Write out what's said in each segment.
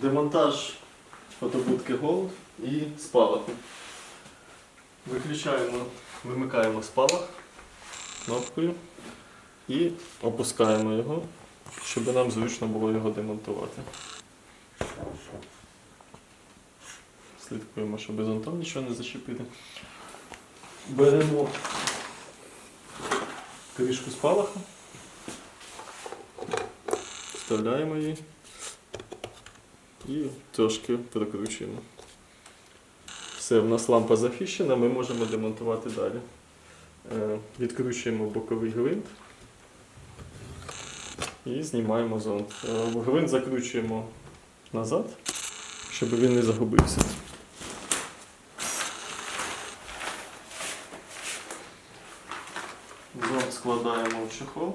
Демонтаж фотобудки Gold і спалаху. Виключаємо, вимикаємо спалах кнопкою і опускаємо його, щоб нам зручно було його демонтувати. Слідкуємо, щоб безонтом нічого не зачепити. Беремо кришку спалаха, вставляємо її і трошки прокручуємо. Все, в нас лампа захищена, ми можемо демонтувати далі. Е, Відкручуємо боковий гвинт і знімаємо зонт. Е, Гвинт закручуємо назад, щоб він не загубився. Зонт складаємо в чехол.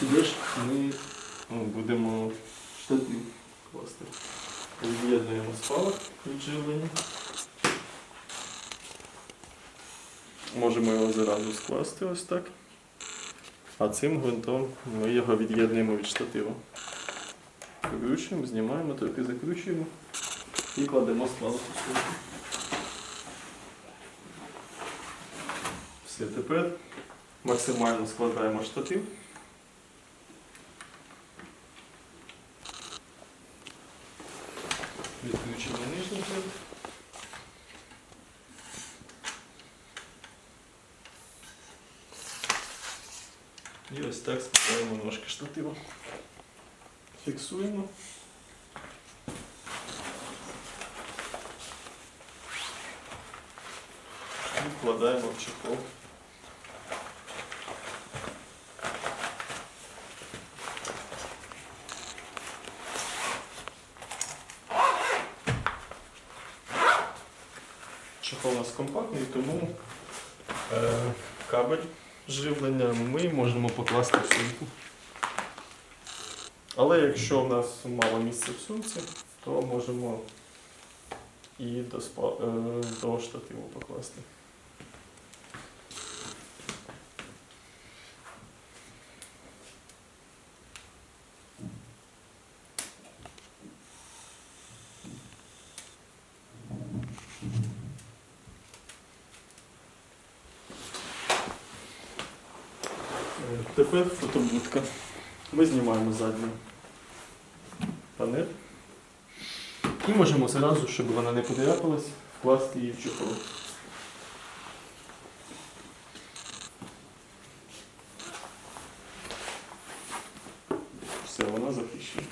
Сюди ж ми ну, будемо штатив класти. Від'єднуємо спалах від живлення. Можемо його зразу скласти ось так. А цим гвинтом ми його від'єднуємо від штатива. Викручуємо, знімаємо, трохи закручуємо і кладемо спалах у сумку. Все, тепер максимально складаємо штатив. Гвинт. І ось так складаємо ножки штатива. Фіксуємо. І вкладаємо в чехол. Нас компактний, тому е, кабель живлення ми можемо покласти в сумку. Але якщо в нас мало місця в сумці, то можемо і до, спа, е, до штативу покласти. Тепер фотобудка. Ми знімаємо задню панель. І можемо зразу, щоб вона не подряпалась, вкласти її в чохол. Все, вона захищена.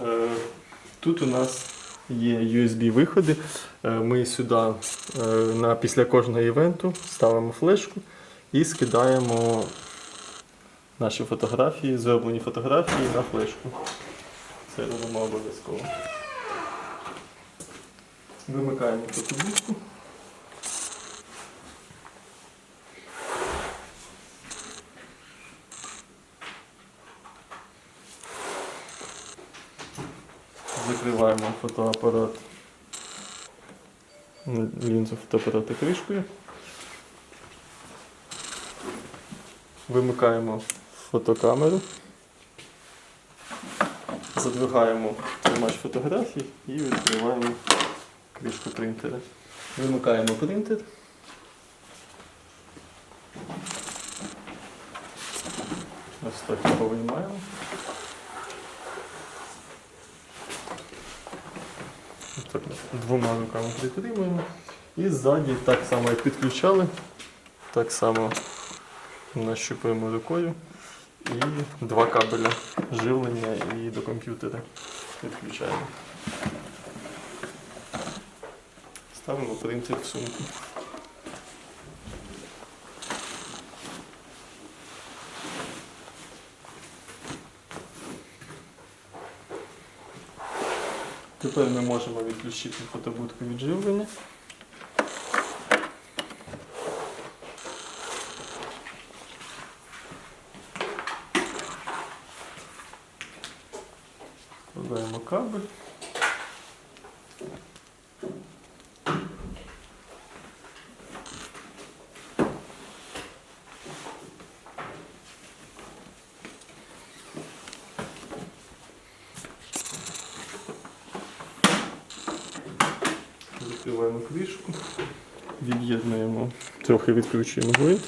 Е, Тут у нас є USB-виходи. Е, Ми сюди е, на, після кожного івенту ставимо флешку і скидаємо наші фотографії, зроблені фотографії на флешку. Це робимо обов'язково. Вимикаємо фотобудку. Закриваємо фотоапарат. Лінзу фотоапарата кришкою. Вимикаємо фотокамеру. Задвигаємо тримач фотографій і відкриваємо кришку принтера. Вимикаємо принтер. Ось так його виймаємо. Ось Так, двома руками притримуємо. І ззаді так само як підключали, так само нащупуємо рукою і два кабеля живлення і до комп'ютера підключаємо. Ставимо принцип в сумку. Тепер ми можемо відключити фотобудку від живлення. Вкладаємо кабель. Закриваємо кришку, від'єднуємо, трохи відкручуємо гвинт,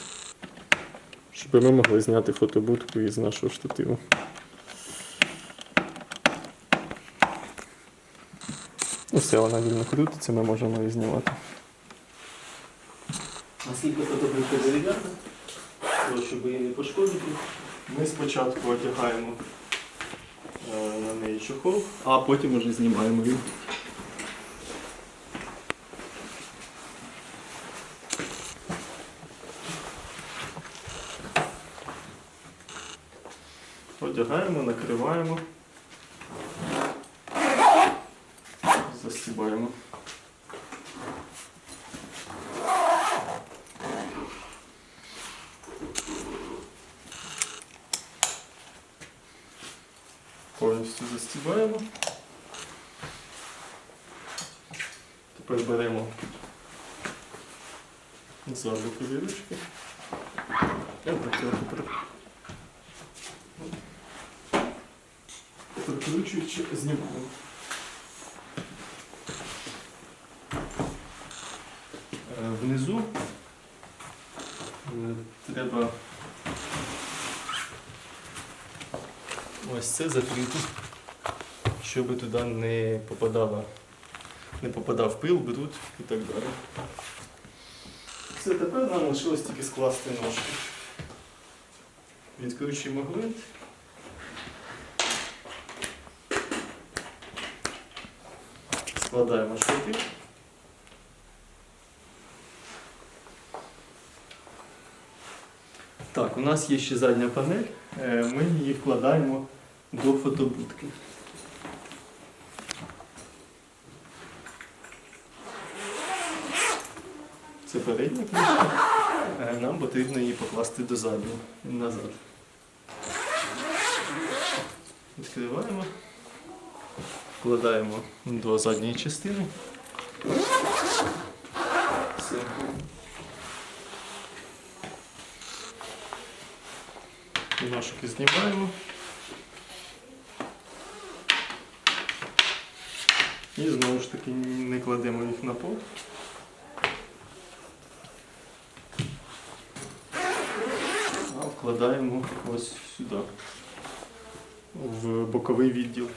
щоб ми могли зняти фотобудку із нашого штативу. Ну, все, вона вільно крутиться, ми можемо її знімати. Наскільки фотобудка дерев'яна, щоб її не пошкодити. Ми спочатку одягаємо е, на неї чохол, а потім вже знімаємо її. Одягаємо, накриваємо, застібаємо. Повністю застібаємо. Тепер беремо за бокові ручки. Я так трохи прикручуючи знімаємо. Внизу е, треба ось це закрити, щоб туди не попадало, не попадав пил, бруд і так далі. Все, тепер нам лишилось тільки скласти ножки. Відкручуємо гвинт. Складаємо штатив. Так, у нас є ще задня панель. Е, Ми її вкладаємо до фотобудки. Це передня книжка. Е, Нам потрібно її покласти до задньої назад. Відкриваємо, вкладаємо до задньої частини. Все. Ножики знімаємо. І знову ж таки не кладемо їх на пол. А вкладаємо ось сюди, в боковий відділ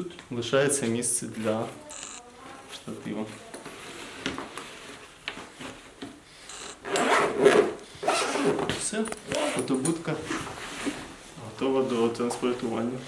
Тут лишається місце для штатива. Все, фотобудка готова до транспортування.